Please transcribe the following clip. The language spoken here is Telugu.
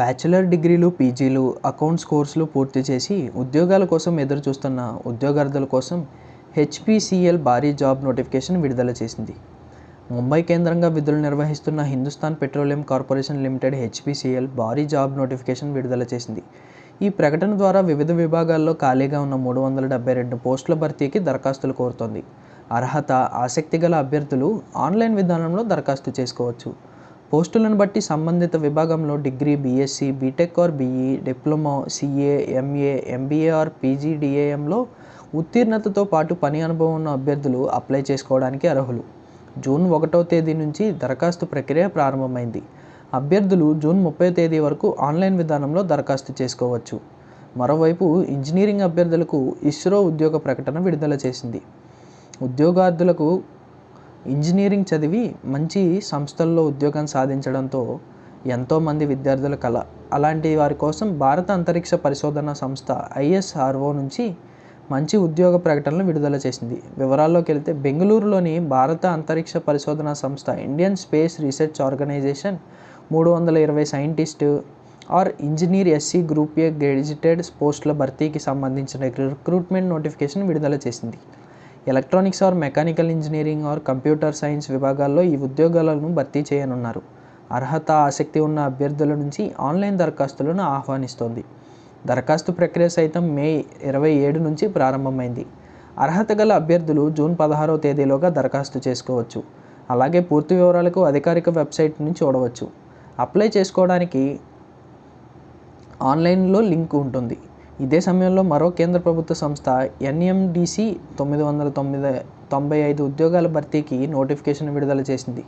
బ్యాచిలర్ డిగ్రీలు పీజీలు అకౌంట్స్ కోర్సులు పూర్తి చేసి ఉద్యోగాల కోసం ఎదురు చూస్తున్న ఉద్యోగార్థుల కోసం హెచ్పిసిఎల్ భారీ జాబ్ నోటిఫికేషన్ విడుదల చేసింది. ముంబై కేంద్రంగా విధులు నిర్వహిస్తున్న Hindustan petroleum corporation limited HPCL భారీ జాబ్ నోటిఫికేషన్ విడుదల చేసింది. ఈ ప్రకటన ద్వారా వివిధ విభాగాల్లో ఖాళీగా ఉన్న మూడు వందల డెబ్బై రెండు పోస్టుల భర్తీకి దరఖాస్తులు కోరుతోంది. అర్హత ఆసక్తి గల అభ్యర్థులు ఆన్లైన్ విధానంలో దరఖాస్తు చేసుకోవచ్చు. పోస్టులను బట్టి సంబంధిత విభాగంలో degree BSc BTech or BE diploma CA MA MBA or పీజీడిఏఎంలో ఉత్తీర్ణతతో పాటు పని అనుభవం ఉన్న అభ్యర్థులు అప్లై చేసుకోవడానికి అర్హులు. జూన్ ఒకటో తేదీ నుంచి దరఖాస్తు ప్రక్రియ ప్రారంభమైంది. అభ్యర్థులు జూన్ ముప్పై తేదీ వరకు ఆన్లైన్ విధానంలో దరఖాస్తు చేసుకోవచ్చు. మరోవైపు ఇంజనీరింగ్ అభ్యర్థులకు ఇస్రో ఉద్యోగ ప్రకటన విడుదల చేసింది. ఉద్యోగార్థులకు ఇంజనీరింగ్ చదివి మంచి సంస్థల్లో ఉద్యోగం సాధించడంతో ఎంతోమంది విద్యార్థుల కళ. అలాంటి వారి కోసం భారత అంతరిక్ష పరిశోధన సంస్థ ఐఎస్ఆర్ఓ నుంచి మంచి ఉద్యోగ ప్రకటనలు విడుదల చేసింది. వివరాల్లోకి వెళ్తే బెంగళూరులోని భారత అంతరిక్ష పరిశోధన సంస్థ ఇండియన్ స్పేస్ రీసెర్చ్ ఆర్గనైజేషన్ మూడు వందల ఇరవై scientist or engineer SC group A gazetted పోస్టుల భర్తీకి సంబంధించిన రిక్రూట్మెంట్ నోటిఫికేషన్ విడుదల చేసింది. Electronics or mechanical engineering or computer science విభాగాల్లో ఈ ఉద్యోగాలను భర్తీ చేయనున్నారు. అర్హత ఆసక్తి ఉన్న అభ్యర్థుల నుంచి ఆన్లైన్ దరఖాస్తులను ఆహ్వానిస్తోంది. దరఖాస్తు ప్రక్రియ సైతం మే ఇరవై ఏడు నుంచి ప్రారంభమైంది. అర్హత గల అభ్యర్థులు జూన్ పదహారవ తేదీలోగా దరఖాస్తు చేసుకోవచ్చు. అలాగే పూర్తి వివరాలకు అధికారిక వెబ్సైట్ నుంచి చూడవచ్చు. అప్లై చేసుకోవడానికి ఆన్లైన్లో లింక్ ఉంటుంది. ఇదే సమయంలో మరో కేంద్ర ప్రభుత్వ సంస్థ ఎన్ఎండిసి తొమ్మిది వందల తొమ్మిది తొంభై ఐదు ఉద్యోగాల భర్తీకి నోటిఫికేషన్ విడుదల చేసింది.